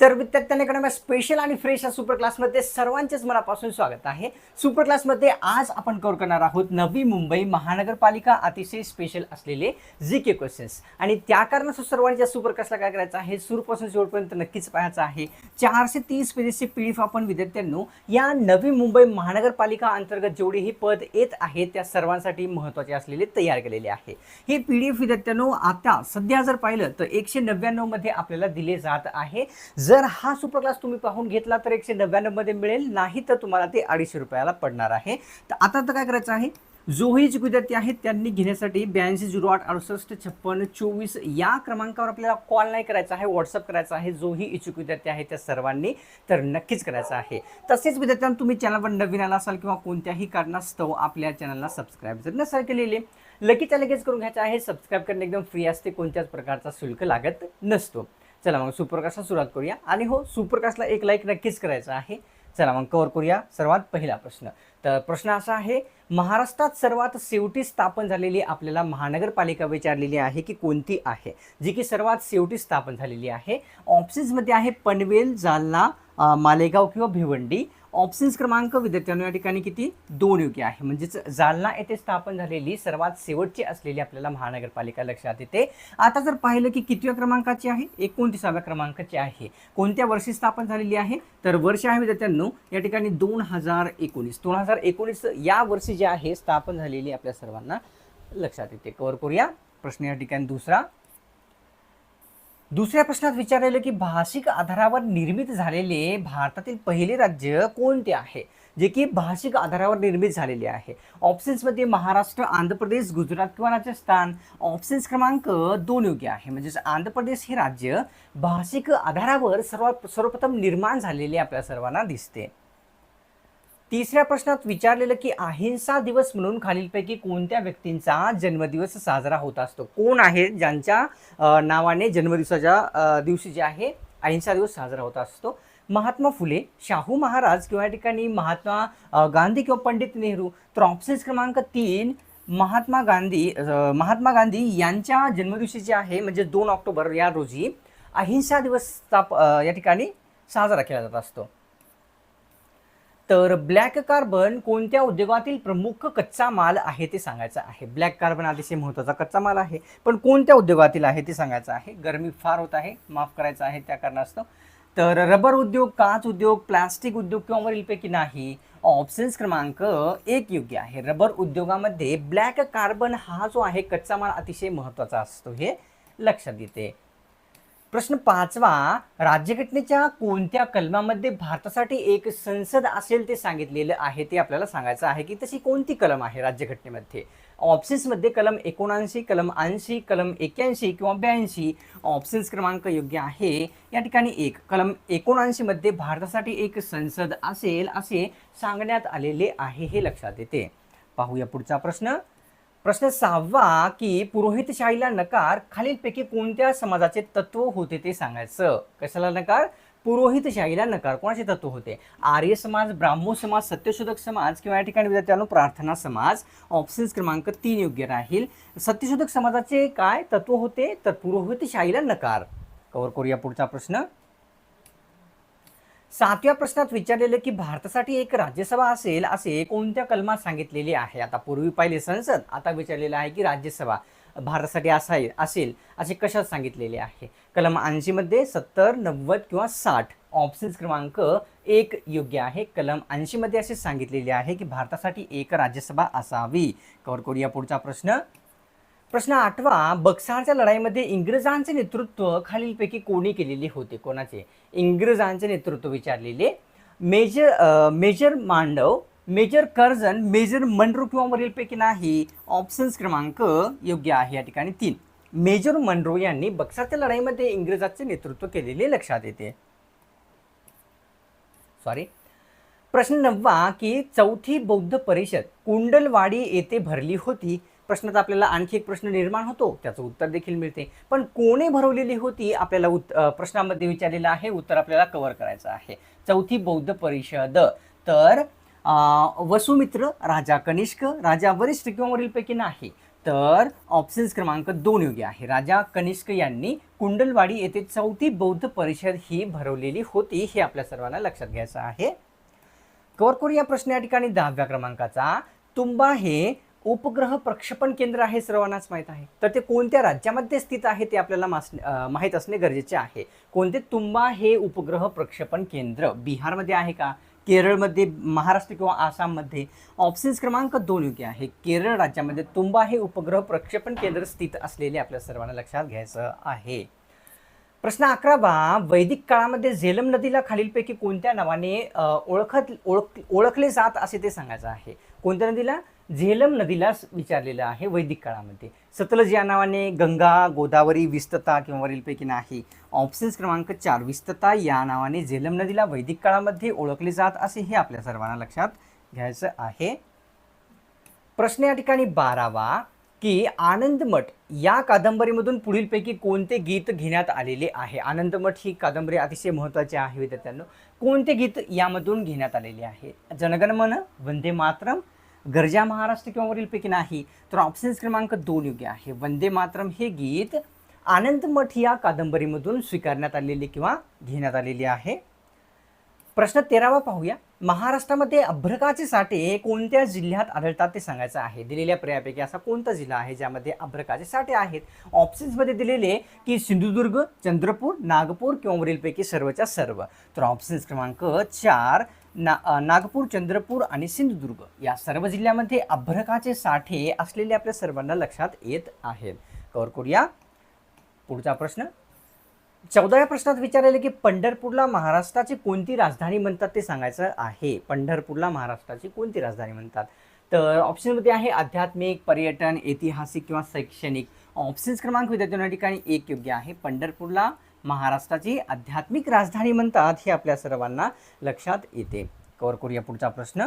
तर विद्यार्थ्यांकडे स्पेशल आणि फ्रेश या सुपर क्लासमध्ये सर्वांचेच मनापासून स्वागत आहे. सुपर क्लासमध्ये आज आपण कवर करणार आहोत नवी मुंबई महानगरपालिका अतिशय स्पेशल असलेले जी के क्वेश्चन्स आणि त्या कारणास्तव सर्वांच्या सुपर क्लासला काय करायचं आहे सुरूपासून शेवटपर्यंत नक्कीच पाहायचं आहे. चारशे तीस पेजेसची पी आपण विद्यार्थ्यांनो या नवी मुंबई महानगरपालिका अंतर्गत जेवढेही पद येत आहेत त्या सर्वांसाठी महत्त्वाचे असलेले तयार केलेले आहे. हे पी डी एफ विद्यार्थ्यांनो आता सध्या जर पाहिलं तर एकशे नव्याण्णवमध्ये आपल्याला दिले जात आहे. जर हा सुपर क्लास तुम्ही पाहून घेतला तर एकशे नव्याण्णवमध्ये मिळेल नाही तर तुम्हाला ते अडीचशे रुपयाला पडणार आहे. तर आता तर काय करायचं आहे? जोही जे विद्यार्थी आहेत त्यांनी घेण्यासाठी ब्याऐंशी झिरो आठ अडुसष्ट छप्पन्न चोवीस या क्रमांकावर आपल्याला कॉल नाही करायचा आहे व्हॉट्सअप करायचा आहे. जोही इच्छुक विद्यार्थी आहे त्या सर्वांनी तर नक्कीच करायचं आहे. तसेच विद्यार्थ्यांना तुम्ही चॅनलवर नवीन आला असाल किंवा कोणत्याही कारणास्तव आपल्या चॅनलला सबस्क्राईब जर नसाल केलेले लगेच लगेच करून घ्यायचं आहे. सबस्क्राईब करणे एकदम फ्री असते कोणत्याच प्रकारचा शुल्क लागत नसतो. चला मग सुपरकास्टला सुरुवात करूया. आणि हो सुपरकास्टला एक लाईक नक्कीच करायचा आहे. चला मग कवर करूया सर्वात पहिला प्रश्न. तर प्रश्न असा आहे महाराष्ट्रात सर्वात शेवटी स्थापन झालेली आपल्याला महानगरपालिका विचारलेली आहे की कोणती आहे? जी की सर्वात शेवटी स्थापन झालेली आहे. ऑप्शन्समध्ये आहे पनवेल जालना मालेगाव किंवा भिवंडी. ऑप्शन्स क्रमांक विद्यार्थ्यांनो या ठिकाणी किती? दोन योग्य आहे. म्हणजेच जालना येथे स्थापन झालेली सर्वात शेवटची असलेली आपल्याला महानगरपालिका लक्षात येते. आता जर पाहिलं की कितव्या क्रमांकाची आहे? एकोणतीसाव्या क्रमांकाची आहे. कोणत्या वर्षी स्थापन झालेली आहे? तर वर्ष आहे विद्यार्थ्यांनो या ठिकाणी दोन हजार एकोणीस. दोन हजार एकोणीस या वर्षी जे आहे स्थापन झालेली आपल्या सर्वांना लक्षात येते. कवर करूया. प्रश्न या ठिकाणी दुसरा. दुसऱ्या प्रश्नात विचारलेलं की भाषिक आधारावर निर्मित झालेले भारतातील पहिले राज्य कोणते आहे? जे की भाषिक आधारावर निर्मित झालेले आहे. ऑप्शन्समध्ये महाराष्ट्र आंध्र प्रदेश गुजरात किंवा राजस्थान. ऑप्शन्स क्रमांक दोन योग्य आहे. म्हणजेच आंध्र प्रदेश हे राज्य भाषिक आधारावर सर्वात सर्वप्रथम निर्माण झालेले आपल्या सर्वांना दिसते. तिसऱ्या प्रश्नात विचारलेलं की अहिंसा दिवस म्हणून खालीलपैकी कोणत्या व्यक्तींचा जन्मदिवस साजरा होत असतो? कोण आहे ज्यांच्या नावाने जन्मदिवसाच्या दिवशी जे आहे अहिंसा दिवस साजरा होत असतो? महात्मा फुले शाहू महाराज किंवा या ठिकाणी महात्मा गांधी किंवा पंडित नेहरू तर ऑप्शन्स क्रमांक तीन महात्मा गांधी महात्मा गांधी यांच्या जन्मदिवशी जे आहे म्हणजे दोन ऑक्टोबर या रोजी अहिंसा दिवस स्थाप या ठिकाणी साजरा केला जात असतो. तर ब्लॅक कार्बन कोणत्या उद्योगातील प्रमुख कच्चा माल आहे ते सांगायचं आहे. ब्लॅक कार्बन अतिशय महत्त्वाचा कच्चा माल आहे पण कोणत्या उद्योगातील आहे ते सांगायचं आहे. गरमी फार होत आहे माफ करायचं आहे त्या कारणास्तव. तर रबर उद्योग काच उद्योग प्लास्टिक उद्योग किंवा वरीलपैकी नाही ऑप्शन्स क्रमांक एक योग्य आहे. रबर उद्योगामध्ये ब्लॅक कार्बन हा जो आहे कच्चा माल अतिशय महत्त्वाचा असतो हे लक्षात येते. प्रश्न पाचवा राज्यघटनेच्या कोणत्या कलमामध्ये भारतासाठी एक संसद असेल ते सांगितलेलं आहे ते आपल्याला सांगायचं आहे की तशी कोणती कलम आहे राज्यघटनेमध्ये? ऑप्शन्समध्ये कलम एकोणऐंशी कलम ऐंशी कलम एक्याऐंशी किंवा ब्याऐंशी ऑप्शन्स क्रमांक योग्य आहे. या ठिकाणी एक कलम एकोणऐंशीमध्ये भारतासाठी एक संसद असेल असे सांगण्यात आलेले आहे हे लक्षात येते. पाहूया पुढचा प्रश्न. प्रश्न सहावा की पुरोहितशाहीला नकार खालीलपैकी कोणत्या समाजाचे तत्व होते ते सांगायचं. कशाला नकार? पुरोहितशाहीला नकार. कोणाचे तत्व होते? आर्य समाज ब्राह्मो समाज सत्यशोधक समाज किंवा या ठिकाणी विद्यार्थ्यांनो प्रार्थना समाज. ऑप्शन्स क्रमांक तीन योग्य राहील. सत्यशोधक समाजाचे काय तत्व होते? तर पुरोहितशाहीला नकार. कवर करूया पुढचा प्रश्न. सातव्या प्रश्नात विचारलेलं की भारतासाठी एक राज्यसभा असेल असे कोणत्या कलमात सांगितलेले आहे? आता पूर्वी पाहिले संसद आता विचारलेलं आहे की राज्यसभा. भारतासाठी असा असेल असे कशात सांगितलेले आहे? कलम ऐंशीमध्ये सत्तर नव्वद किंवा साठ ऑप्शन्स क्रमांक एक योग्य आहे. कलम ऐंशीमध्ये असे सांगितलेले आहे की भारतासाठी एक राज्यसभा असावी. कवर करूया पुढचा प्रश्न. प्रश्न आठवा बक्सारच्या लढाईमध्ये इंग्रजांचे नेतृत्व खालीलपैकी कोणी केलेले होते? कोणाचे? इंग्रजांचे नेतृत्व विचारलेले. मेजर मेजर मांडव मेजर कर्जन मेजर मनरो किंवा वरीलपैकी नाही. ऑप्शन्स क्रमांक योग्य आहे या ठिकाणी तीन. मेजर मंडरो यांनी बक्सारच्या लढाईमध्ये इंग्रजांचे नेतृत्व केलेले लक्षात येते. सॉरी प्रश्न नववा की चौथी बौद्ध परिषद कुंडलवाडी येथे भरली होती. प्रश्नात आपल्याला आणखी एक प्रश्न निर्माण होतो त्याचं उत्तर देखील मिळते. पण कोणे भरवलेली होती आपल्याला उत् प्रश्नामध्ये विचारलेलं आहे उत्तर आपल्याला कव्हर करायचं आहे. चौथी बौद्ध परिषद. तर वसुमित्र राजा कनिष्क राजा वरिष्ठ किंवा वरीलपैकी नाही. तर ऑप्शन्स क्रमांक दोन योग्य आहे. राजा कनिष्क यांनी कुंडलवाडी येथे चौथी बौद्ध परिषद ही भरवलेली होती हे आपल्या सर्वांना लक्षात घ्यायचं आहे. कवर करू या प्रश्न या ठिकाणी दहाव्या क्रमांकाचा. तुंबा हे उपग्रह प्रक्षेपण केंद्र आहे सर्वांनाच माहीत आहे. तर ते कोणत्या राज्यामध्ये स्थित आहे ते आपल्याला मास माहीत असणे गरजेचे आहे. कोणते तुंबा हे उपग्रह प्रक्षेपण केंद्र बिहारमध्ये आहे का? केरळमध्ये महाराष्ट्र किंवा आसाममध्ये? ऑप्शन्स क्रमांक दोन योग्य आहे. केरळ राज्यामध्ये तुंबा हे उपग्रह प्रक्षेपण केंद्र स्थित असलेले आपल्या सर्वांना लक्षात घ्यायचं आहे. प्रश्न अकरावा वैदिक काळामध्ये झेलम नदीला खालीलपैकी कोणत्या नावाने ओळखत ओळख ओळखले जात असे ते सांगायचं आहे. कोणत्या नदीला? झेलम नदीला विचारलेलं आहे वैदिक काळामध्ये. सतलज या नावाने गंगा गोदावरी विस्तता किंवा वरीलपैकी नाही. ऑप्शन्स क्रमांक चार विस्तता या नावाने झेलम नदीला वैदिक काळामध्ये ओळखले जात असे हे आपल्या सर्वांना लक्षात घ्यायचं आहे. प्रश्न या ठिकाणी बारावा की आनंदमठ या कादंबरीमधून पुढीलपैकी कोणते गीत घेण्यात आलेले आहे? आनंदमठ ही कादंबरी अतिशय महत्त्वाची आहे विद्यार्थ्यांना. कोणते गीत यामधून घेण्यात आलेले आहे? जनगणमन वंदे मातरम गरजा महाराष्ट्र किंवा वरीलपैकी नाही तर ऑप्शन्स क्रमांक दोन योग्य आहे. वंदे मातरम हे गीत आनंदमठ या कादंबरीमधून स्वीकारण्यात आलेले किंवा घेण्यात आलेले आहे. प्रश्न तेरावा पाहूया. महाराष्ट्रामध्ये अभ्रकाचे साठे कोणत्या जिल्ह्यात आढळतात ते सांगायचं आहे. दिलेल्या पर्यायापैकी असा कोणता जिल्हा आहे ज्यामध्ये अभ्रकाचे साठे आहेत? ऑप्शन्समध्ये दिलेले की सिंधुदुर्ग चंद्रपूर नागपूर किंवा वरीलपैकी सर्वच्या सर्व. तर ऑप्शन्स क्रमांक चार ना नागपूर चंद्रपूर आणि सिंधुदुर्ग या सर्व जिल्ह्यामध्ये अभ्रकाचे साठे असलेले आपल्या सर्वांना लक्षात येत आहेत. कवर करूया. पुढचा प्रश्न. चौदाव्या प्रश्नात विचारलेले की पंढरपूरला महाराष्ट्राची कोणती राजधानी म्हणतात ते सांगायचं आहे. पंढरपूरला महाराष्ट्राची कोणती राजधानी म्हणतात? तर ऑप्शनमध्ये आहे आध्यात्मिक पर्यटन ऐतिहासिक किंवा शैक्षणिक. ऑप्शन्स क्रमांक विद्यार्थ्यांना ठिकाणी एक योग्य आहे. पंढरपूरला महाराष्ट्राची आध्यात्मिक राजधानी म्हणतात हे आपल्या सर्वांना लक्षात येते. कवर करूया पुढचा प्रश्न.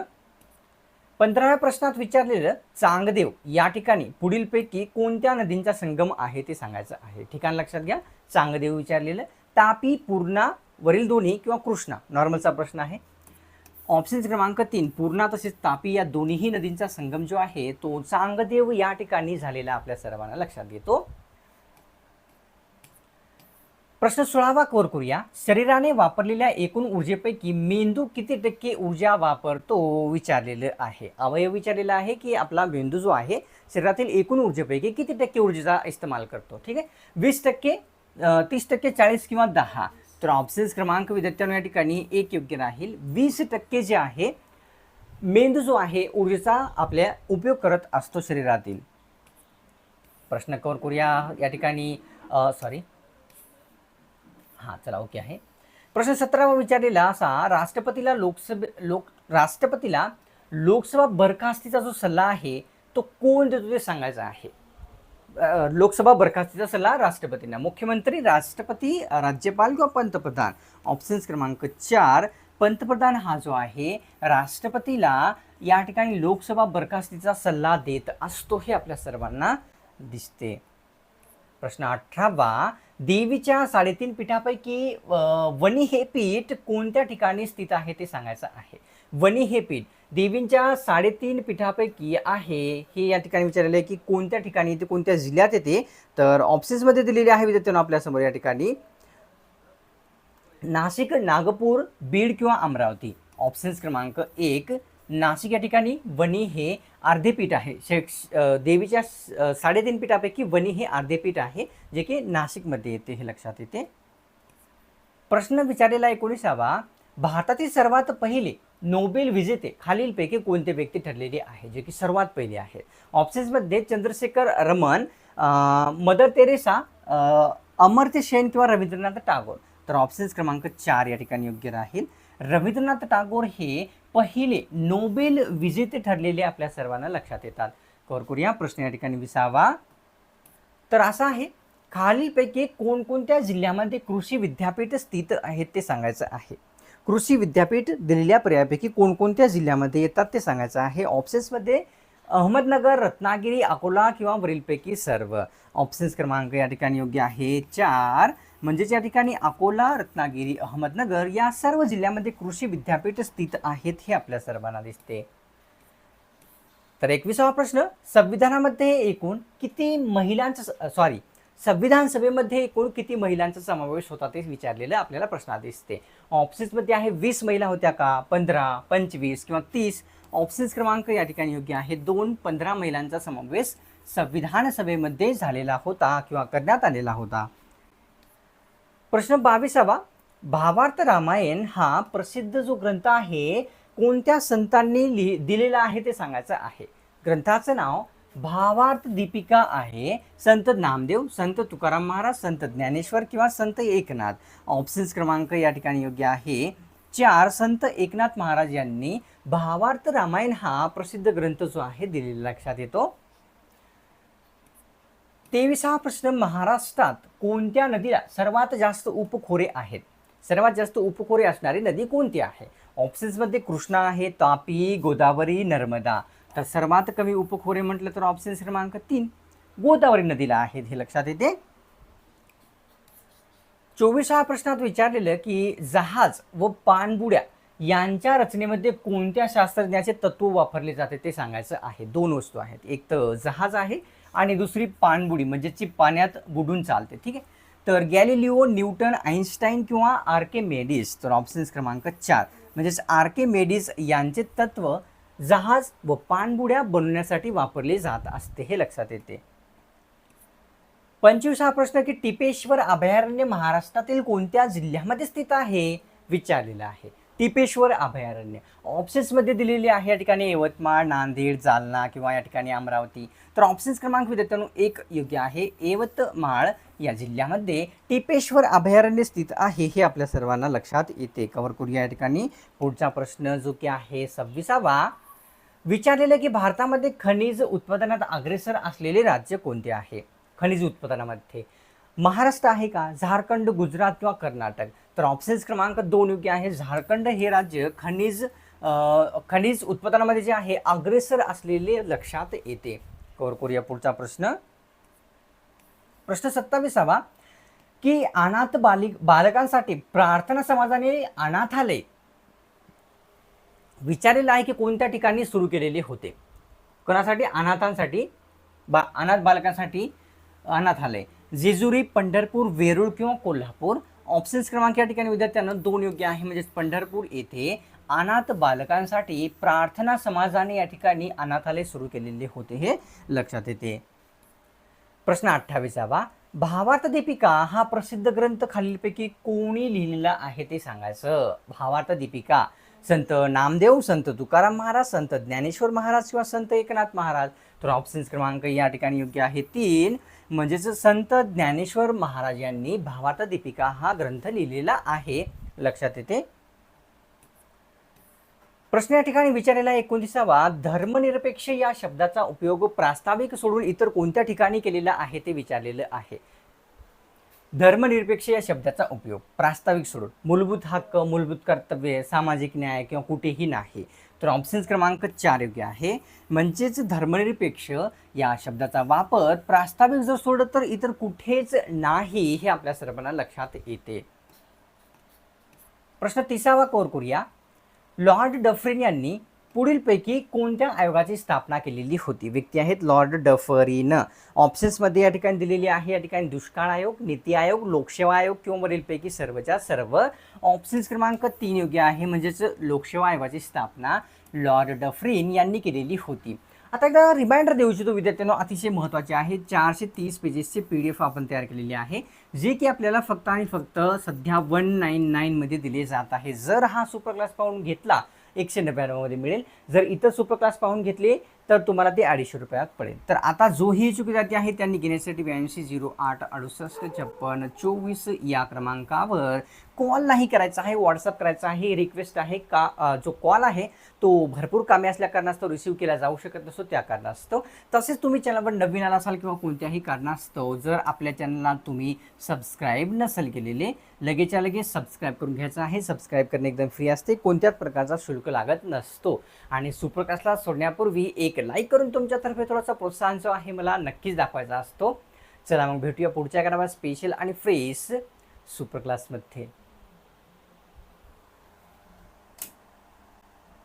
पंधराव्या प्रश्नात विचारलेलं चांगदेव या ठिकाणी पुढीलपैकी कोणत्या नदींचा संगम आहे ते सांगायचं आहे. ठिकाण लक्षात घ्या. चांगदेव विचारलेलं तापी पूर्णा वरील दोन्ही किंवा कृष्णा नॉर्मलचा प्रश्न आहे. ऑप्शन्स क्रमांक तीन पूर्णा तसेच तापी या दोन्हीही नदींचा संगम जो आहे तो चांगदेव या ठिकाणी झालेला आपल्या सर्वांना लक्षात येतो. प्रश्न सोळावा कवर करूया. शरीराने वापरलेल्या एकूण ऊर्जेपैकी मेंदू किती टक्के ऊर्जा वापरतो विचारलेलं आहे. अवयव विचारलेला आहे की आपला मेंदू जो आहे शरीरातील एकूण ऊर्जेपैकी किती टक्के ऊर्जेचा इस्तेमाल करतो? ठीक आहे? वीस टक्के तीस टक्के चाळीस किंवा दहा. तर ऑप्शन्स क्रमांक विद्यार्थ्यांना या ठिकाणी एक योग्य राहील. वीस टक्के जे आहे मेंदू जो आहे ऊर्जेचा आपल्या उपयोग करत असतो शरीरातील. प्रश्न कवर करूया. या ठिकाणी सॉरी हां चला ओके आहे. प्रश्न सतरावा विचारलेला असा राष्ट्रपतीला लोकसभे लोक राष्ट्रपतीला लोकसभा बरखास्तीचा जो सल्ला आहे तो कोण देतो ते सांगायचा आहे? लोकसभा बरखास्तीचा सल्ला राष्ट्रपतींना. मुख्यमंत्री राष्ट्रपती राज्यपाल किंवा पंतप्रधान? ऑप्शन्स क्रमांक चार पंतप्रधान हा जो आहे राष्ट्रपतीला या ठिकाणी लोकसभा बरखास्तीचा सल्ला देत असतो हे आपल्या सर्वांना दिसते. प्रश्न अठरावा देवीच्या साडेतीन पीठापैकी वणी हे पीठ कोणत्या ठिकाणी स्थित आहे ते सांगायचं आहे. वणी हे पीठ देवींच्या साडेतीन पीठापैकी आहे. हे या ठिकाणी विचारलेलं आहे की कोणत्या ठिकाणी ते कोणत्या जिल्ह्यात येते? तर ऑप्शन्समध्ये दिलेले आहे विद्यार्थ्यांना आपल्यासमोर या ठिकाणी. नाशिक नागपूर बीड किंवा अमरावती. ऑप्शन्स क्रमांक एक नाशिक या ठिकाणी वणी हे अर्धे पीठ आहे शैक्ष देवीच्या साडेतीन पीठापैकी वणी हे अर्धे पीठ आहे जे की नाशिकमध्ये येते हे लक्षात येते. प्रश्न विचारलेला एकोणीसावा भारतातील सर्वात पहिले नोबेल विजेते खालीलपैकी कोणते व्यक्ती ठरलेले आहे जे की सर्वात पहिले आहे? ऑप्शन्समध्ये चंद्रशेखर रमन मदर तेरेसा अमर्त्य सेन किंवा रवींद्रनाथ टागोर. तर ऑप्शन्स क्रमांक चार या ठिकाणी योग्य राहील. रवींद्रनाथ टागोर हे पहिले नोबेल विजेते ठरलेले आपल्या सर्वांना लक्षात येतात. कवर करूया प्रश्न या ठिकाणी विसावा. तर असा आहे खालीलपैकी कोणकोणत्या जिल्ह्यामध्ये कृषी विद्यापीठ स्थित आहेत ते सांगायचं आहे. कृषी विद्यापीठ दिलेल्या पर्यायापैकी कोणकोणत्या जिल्ह्यामध्ये येतात ते सांगायचं आहे. ऑप्शन्समध्ये अहमदनगर रत्नागिरी अकोला किंवा वरीलपैकी सर्व. ऑप्शन्स क्रमांक या ठिकाणी योग्य आहे. चार म्हणजेच या ठिकाणी अकोला रत्नागिरी अहमदनगर या सर्व जिल्ह्यामध्ये कृषी विद्यापीठ स्थित आहेत हे आपल्या सर्वांना दिसते. तर एकविसावा प्रश्न संविधानामध्ये एकूण किती महिलांचा सॉरी संविधान सभेमध्ये एकूण किती महिलांचा समावेश होता ते विचारलेलं आपल्याला प्रश्नात दिसते. ऑप्शन्समध्ये आहे वीस महिला होत्या का? पंधरा पंचवीस किंवा तीस? ऑप्शन्स क्रमांक या ठिकाणी योग्य आहे. दोन पंधरा महिलांचा समावेश संविधान सभेमध्ये झालेला होता किंवा करण्यात आलेला होता. प्रश्न बावीसावा. भावार्थ रामायण हा प्रसिद्ध जो ग्रंथ आहे कोणत्या संतांनी लिहि दिलेला आहे ते सांगायचं आहे. ग्रंथाचं नाव भावार्थ दीपिका आहे. संत नामदेव संत तुकाराम महाराज संत ज्ञानेश्वर किंवा संत एकनाथ. ऑप्शन्स क्रमांक या ठिकाणी योग्य आहे. चार संत एकनाथ महाराज यांनी भावार्थ रामायण हा प्रसिद्ध ग्रंथ जो आहे दिलेला लक्षात येतो. तेविसा प्रश्न महाराष्ट्रात कोणत्या नदीला सर्वात जास्त उपखोरे आहेत? सर्वात जास्त उपखोरे असणारी नदी कोणती आहे? ऑप्शन्समध्ये कृष्णा आहे तापी गोदावरी नर्मदा. तर सर्वात कमी उपखोरे म्हटलं तर ऑप्शन क्रमांक तीन गोदावरी नदीला आहेत हे लक्षात येते. चोवीसा प्रश्नात विचारलेलं की जहाज व पाणबुड्या यांच्या रचनेमध्ये कोणत्या शास्त्रज्ञाचे तत्व वापरले जाते ते सांगायचं आहे. दोन वस्तू आहेत. एक तर जहाज आहे आणि दुसरी पाणबुडी म्हणजे जी पाण्यात बुडून चालते. ठीक आहे? तर गॅलिलिओ न्यूटन आईन्स्टाईन किंवा आर के मेडिस तर ऑप्शन्स क्रमांक चार. म्हणजेच आर के मेडिस यांचे तत्व जहाज व पाणबुड्या बनवण्यासाठी वापरले जात असते. हे लक्षात येते. पंचवीस हा प्रश्न की टिपेश्वर अभयारण्य महाराष्ट्रातील कोणत्या जिल्ह्यामध्ये स्थित आहे? विचारलेला आहे. टिपेश्वर अभयारण्य. ऑप्शन्समध्ये दिलेली आहे या ठिकाणी यवतमाळ नांदेड जालना किंवा या ठिकाणी अमरावती. तर ऑप्शन्स क्रमांक विद्यार्थ्यांनो एक योग्य आहे. यवतमाळ या जिल्ह्यामध्ये टिपेश्वर अभयारण्य स्थित आहे हे आपल्या सर्वांना लक्षात येते. कव्हर करूया या ठिकाणी. पुढचा प्रश्न जो की आहे सव्वीसावा. विचारलेलं की भारतामध्ये खनिज उत्पादनात अग्रेसर असलेले राज्य कोणते आहे? खनिज उत्पादनामध्ये महाराष्ट्र आहे का? झारखंड गुजरात किंवा कर्नाटक? तर ऑप्शन्स क्रमांक दोन योग्य आहे. झारखंड हे राज्य खनिज खनिज उत्पादनामध्ये जे आहे अग्रेसर असलेले लक्षात येते. कवर करूया पुढचा प्रश्न. प्रश्न सत्तावीसावा. की अनाथ बालिक बालकांसाठी प्रार्थना समाजाने अनाथालय विचारलेलं आहे की कोणत्या ठिकाणी सुरू केलेले होते? कोणासाठी? अनाथांसाठी. बा अनाथ बालकांसाठी अनाथालय. जेजुरी पंढरपूर वेरूळ किंवा कोल्हापूर. ऑप्शन्स क्रमांक या ठिकाणी विद्यार्थ्यांना दोन योग्य आहे. म्हणजेच पंढरपूर येथे अनाथ बालकांसाठी प्रार्थना समाजाने या ठिकाणी अनाथालय सुरू केलेले होते हे लक्षात येते. प्रश्न अठ्ठावीसावा भावार्थ दीपिका हा प्रसिद्ध ग्रंथ खालीलपैकी कोणी लिहिलेला आहे ते सांगायचं? भावार्थ दीपिका संत नामदेव संत तुकाराम महाराज संत ज्ञानेश्वर महाराज किंवा संत एकनाथ महाराज? तर ऑप्शन्स क्रमांक या ठिकाणी योग्य आहे तीन. म्हणजेच संत ज्ञानेश्वर महाराज यांनी भावार्थ दीपिका हा ग्रंथ लिहिलेला आहे. लक्षात येते. प्रश्न या ठिकाणी विचारलेला एकोणतीसावा धर्मनिरपेक्ष या शब्दाचा उपयोग प्रास्ताविक सोडून इतर कोणत्या ठिकाणी केलेला आहे ते विचारलेलं आहे. धर्मनिरपेक्ष या शब्दाचा उपयोग प्रास्ताविक सोडून मूलभूत हक्क मूलभूत कर्तव्य सामाजिक न्याय किंवा कुठेही नाही. तर ऑप्शन्स क्रमांक चार योग्य आहे. म्हणजेच धर्मनिरपेक्ष या शब्दाचा वापर प्रास्ताविक जर सोडत तर इतर कुठेच नाही हे आपल्या सर्वांना लक्षात येते. प्रश्न तिसावा कोर करूया. लॉर्ड डफरिन यांनी पुढीलपैकी कोणत्या आयोगाची स्थापना केलेली होती? व्यक्ती आहेत लॉर्ड डफरीनं. ऑप्शन्समध्ये या ठिकाणी दिलेली आहे या ठिकाणी दुष्काळ आयोग नीती आयोग लोकसेवा आयोग किंवा वरीलपैकी सर्वच्या सर्व. ऑप्शन्स क्रमांक तीन योग्य आहे म्हणजेच लोकसेवा आयोगाची स्थापना लॉर्ड डफरीन यांनी केलेली होती. आता एकदा रिमाइंडर देऊ इच्छितो विद्यार्थ्यांना अतिशय महत्त्वाचे आहे. चारशे तीस पेजेसचे पी डी एफ आपण तयार केलेली आहे जे की आपल्याला फक्त आणि फक्त सध्या वन नाईन नाईनमध्ये दिले जात आहे. जर हा सुपर क्लास पाहून घेतला एकशे नव्याण्णवमध्ये मिळेल. जर इतर सुपर क्लास पाहून घेतले तर तुम्हाला ते अडीचशे रुपयात पडेल. तर आता जो ही इच्छुक विद्यार्थी आहे त्यांनी घेण्यासाठी ब्याऐंशी झिरो आठ अडुसष्ट छप्पन चोवीस या क्रमांकावर कॉल नाही करायचा आहे व्हॉट्सअप करायचा आहे रिक्वेस्ट आहे का जो कॉल आहे तो भरपूर कामे असल्या कारणास्तव रिसीव्ह केला जाऊ शकत नसतो त्या कारणास्तव. तसेच तुम्ही चॅनलवर नवीन आला असाल किंवा कोणत्याही कारणास्तव जर आपल्या चॅनलला तुम्ही सबस्क्राईब नसेल केलेले लगेचच्या लगेच सबस्क्राईब करून घ्यायचं आहे. सबस्क्राईब करणे एकदम फ्री असते. कोणत्याच प्रकारचा शुल्क लागत नसतो. आणि सुप्रकाशला सोडण्यापूर्वी एक लाईक करून तुमच्यातर्फे थोडासा प्रोत्साहन जो आहे मला नक्कीच दाखवायचा असतो. चला मग भेटूया पुढच्या करावा स्पेशल आणि फ्रेश सुपर क्लासमध्ये